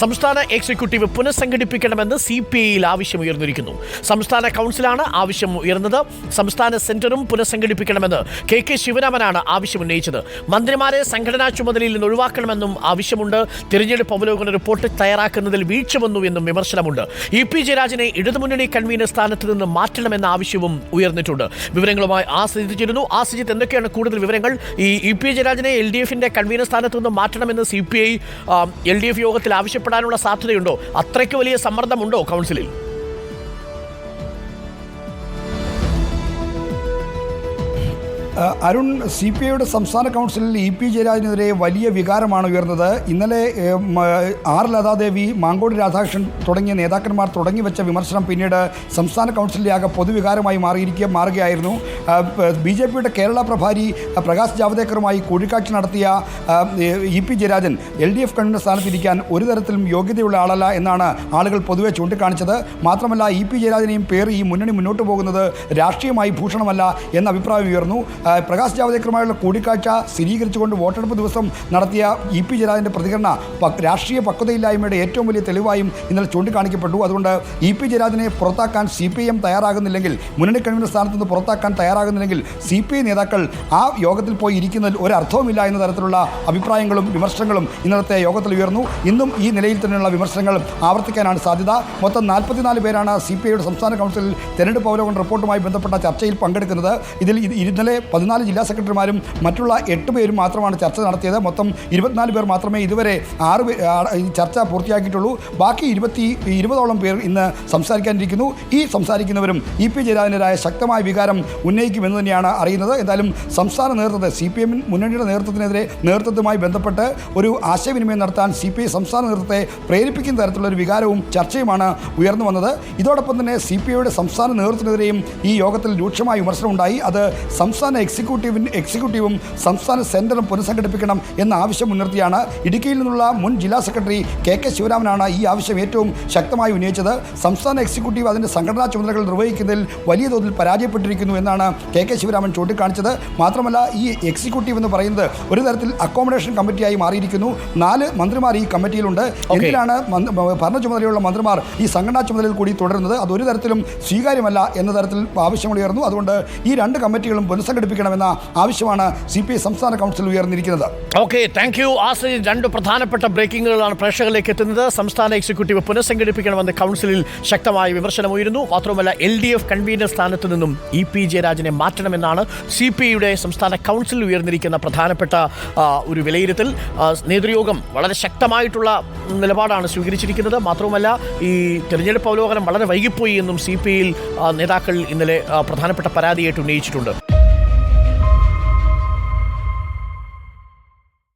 സംസ്ഥാന executive പുനഃസംഘടിപ്പിക്കണമെന്ന് C P ഐയിൽ ആവശ്യമുയർന്നിരിക്കുന്നു. സംസ്ഥാന കൗൺസിലാണ് ആവശ്യം ഉയർന്നത് സംസ്ഥാന സെന്ററും പുനഃസംഘടിപ്പിക്കണമെന്ന് കെ കെ ശിവരാമനാണ് ആവശ്യമുന്നയിച്ചത്. മന്ത്രിമാരെ സംഘടനാ ചുമതലയിൽ നിന്ന് ഒഴിവാക്കണമെന്നും ആവശ്യമുണ്ട്. തിരഞ്ഞെടുപ്പ് അവലോകന റിപ്പോർട്ട് തയ്യാറാക്കുന്നതിൽ വീഴ്ച വന്നു എന്നും വിമർശനമുണ്ട്. ഇ പി ജയരാജനെ ഇടതുമുന്നണി കൺവീനർ സ്ഥാനത്ത് നിന്ന് മാറ്റണമെന്ന ആവശ്യവും ഉയർന്നിട്ടുണ്ട്. വിവരങ്ങളുമായി ആശ്രയിച്ചു ചേരുന്നു. ആശ്രയിച്ച് എന്തൊക്കെയാണ് കൂടുതൽ വിവരങ്ങൾ? ഈ ഇ പി ജയരാജനെ എൽ ഡി എഫിന്റെ കൺവീനർ സ്ഥാനത്ത് നിന്ന് മാറ്റണമെന്ന് C P I L D F യോഗത്തിൽ ആവശ്യപ്പെടാനുള്ള സാധ്യതയുണ്ടോ? അത്രയ്ക്ക് വലിയ സമ്മർദ്ദമുണ്ടോ കൗൺസിലിൽ അരുൺ സി പി ഐയുടെ സംസ്ഥാന കൗൺസിലിൽ ഇ പി ജയരാജനെതിരെ വലിയ വികാരമാണ് ഉയർന്നത്. ഇന്നലെ ആർ ലതാദേവി മാങ്കോടി രാധാകൃഷ്ണൻ തുടങ്ങിയ നേതാക്കന്മാർ തുടങ്ങി വെച്ച വിമർശനം പിന്നീട് സംസ്ഥാന കൗൺസിലിലെ ആകെ പൊതുവികാരമായി മാറിയിരിക്കുക മാറുകയായിരുന്നു. ബി ജെ പിയുടെ കേരള പ്രഭാരി പ്രകാശ് ജാവ്ദേക്കറുമായി കൂടിക്കാഴ്ച നടത്തിയ E P Jayarajan L D F convenor സ്ഥാനത്തിരിക്കാൻ ഒരു തരത്തിലും യോഗ്യതയുള്ള ആളല്ല എന്നാണ് ആളുകൾ പൊതുവെ ചൂണ്ടിക്കാണിച്ചത്. മാത്രമല്ല ഇ പി ജയരാജനെയും പേറി ഈ മുന്നണി മുന്നോട്ട് പോകുന്നത് രാഷ്ട്രീയമായി ഭൂഷണമല്ല എന്ന അഭിപ്രായം ഉയർന്നു. പ്രകാശ് ജാവദേക്കറുമായുള്ള കൂടിക്കാഴ്ച സ്ഥിരീകരിച്ചുകൊണ്ട് വോട്ടെടുപ്പ് ദിവസം നടത്തിയ ഇ പി ജയരാജന്റെ പ്രതികരണ രാഷ്ട്രീയ പക്വതയില്ലായ്മയുടെ ഏറ്റവും വലിയ തെളിവായും ഇന്നലെ ചൂണ്ടിക്കാണിക്കപ്പെട്ടു. അതുകൊണ്ട് ഇ പി ജയരാജനെ പുറത്താക്കാൻ സി പി എം തയ്യാറാകുന്നില്ലെങ്കിൽ മുന്നണി കൺവീനർ സ്ഥാനത്ത് നിന്ന് പുറത്താക്കാൻ തയ്യാറാകുന്നില്ലെങ്കിൽ സി പി ഐ നേതാക്കൾ ആ യോഗത്തിൽ പോയി ഇരിക്കുന്നതിൽ ഒരർത്ഥവുമില്ല എന്ന തരത്തിലുള്ള അഭിപ്രായങ്ങളും വിമർശനങ്ങളും ഇന്നലത്തെ യോഗത്തിൽ ഉയർന്നു. ഇന്നും ഈ നിലയിൽ തന്നെയുള്ള വിമർശനങ്ങൾ ആവർത്തിക്കാനാണ് സാധ്യത. മൊത്തം നാൽപ്പത്തിനാല് പേരാണ് സി പി ഐയുടെ സംസ്ഥാന കൗൺസിലിൽ തെരഞ്ഞെടുപ്പ് അവലോകന റിപ്പോർട്ടുമായി ബന്ധപ്പെട്ട ചർച്ചയിൽ പങ്കെടുക്കുന്നത്. ഇതിൽ ഇത് ഇന്നലെ പതിനാല് ജില്ലാ സെക്രട്ടറിമാരും മറ്റുള്ള എട്ട് പേരും മാത്രമാണ് ചർച്ച നടത്തിയത്. മൊത്തം ഇരുപത്തിനാല് പേർ മാത്രമേ ഇതുവരെ ആറ് ചർച്ച പൂർത്തിയാക്കിയിട്ടുള്ളൂ. ബാക്കി ഇരുപത്തി ഇരുപതോളം പേർ ഇന്ന് സംസാരിക്കാനിരിക്കുന്നു. ഈ സംസാരിക്കുന്നവരും ഇ പി ജയരാജനെതിരായ ശക്തമായ വികാരം ഉന്നയിക്കുമെന്ന് തന്നെയാണ് അറിയുന്നത്. എന്തായാലും സംസ്ഥാന നേതൃത്വത്തെ സി പി എം മുന്നണിയുടെ നേതൃത്വത്തിനെതിരെ നേതൃത്വവുമായി ബന്ധപ്പെട്ട് ഒരു ആശയവിനിമയം നടത്താൻ സി പി ഐ സംസ്ഥാന നേതൃത്വത്തെ പ്രേരിപ്പിക്കുന്ന തരത്തിലുള്ള ഒരു വികാരവും ചർച്ചയുമാണ് ഉയർന്നു വന്നത്. ഇതോടൊപ്പം തന്നെ സി പി ഐയുടെ സംസ്ഥാന നേതൃത്വത്തിനെതിരെയും ഈ യോഗത്തിൽ രൂക്ഷമായ വിമർശനമുണ്ടായി. അത് സംസ്ഥാന എക്സിക്യൂട്ടീവിന് എക്സിക്യൂട്ടീവും സംസ്ഥാന സെന്ററും പുനഃസംഘടിപ്പിക്കണം എന്ന ആവശ്യം മുൻനിർത്തിയാണ് ഇടുക്കിയിൽ നിന്നുള്ള മുൻ ജില്ലാ സെക്രട്ടറി കെ കെ ശിവരാമനാണ് ഈ ആവശ്യം ഏറ്റവും ശക്തമായി ഉന്നയിച്ചത്. സംസ്ഥാന എക്സിക്യൂട്ടീവ് അതിന്റെ സംഘടനാ ചുമതലകൾ നിർവഹിക്കുന്നതിൽ വലിയ തോതിൽ പരാജയപ്പെട്ടിരിക്കുന്നു എന്നാണ് കെ കെ ശിവരാമൻ ചൂണ്ടിക്കാണിച്ചത്. മാത്രമല്ല ഈ എക്സിക്യൂട്ടീവ് എന്ന് പറയുന്നത് ഒരു തരത്തിൽ അക്കോമഡേഷൻ കമ്മിറ്റിയായി മാറിയിരിക്കുന്നു. നാല് മന്ത്രിമാർ ഈ കമ്മിറ്റിയിലുണ്ട് എന്തിനാണ് ഭരണ ചുമതലയുള്ള മന്ത്രിമാർ ഈ സംഘടനാ ചുമതലയിൽ കൂടി തുടരുന്നത്? അതൊരു തരത്തിലും സ്വീകാര്യമല്ല എന്ന തരത്തിൽ ആവശ്യം ഉയർന്നു അതുകൊണ്ട് ഈ രണ്ട് കമ്മിറ്റികളും പുനഃസംഘടിപ്പിക്കണമെന്ന ആവശ്യമാണ് സി പി ഐ സംസ്ഥാന കൗൺസിൽ ഉയർന്നിരിക്കുന്നത്. ഓക്കെ താങ്ക് യു ആശ്രയി രണ്ട് പ്രധാനപ്പെട്ട ബ്രേക്കിങ്ങുകളാണ് പ്രേക്ഷകരിലേക്ക് എത്തുന്നത്. സംസ്ഥാന എക്സിക്യൂട്ടീവ് പുനഃസംഘടിപ്പിക്കണമെന്ന് കൗൺസിലിൽ ശക്തമായ വിമർശനമുയരുന്നു. മാത്രമല്ല എൽ ഡി എഫ് കൺവീനർ സ്ഥാനത്ത് നിന്നും ഇ പി ജയരാജനെ മാറ്റണമെന്നാണ് സി പി ഐയുടെ സംസ്ഥാന കൗൺസിലിൽ ഉയർന്നിരിക്കുന്ന പ്രധാനപ്പെട്ട ഒരു വിലയിരുത്തൽ. നേതൃയോഗം വളരെ ശക്തമായിട്ടുള്ള നിലപാടാണ് സ്വീകരിച്ചിരിക്കുന്നത്. മാത്രവുമല്ല ഈ തെരഞ്ഞെടുപ്പ് അവലോകനം വളരെ വൈകിപ്പോയി എന്നും സി പി ഐയിൽ നേതാക്കൾ ഇന്നലെ പ്രധാനപ്പെട്ട പരാതിയായിട്ട് ഉന്നയിച്ചിട്ടുണ്ട്.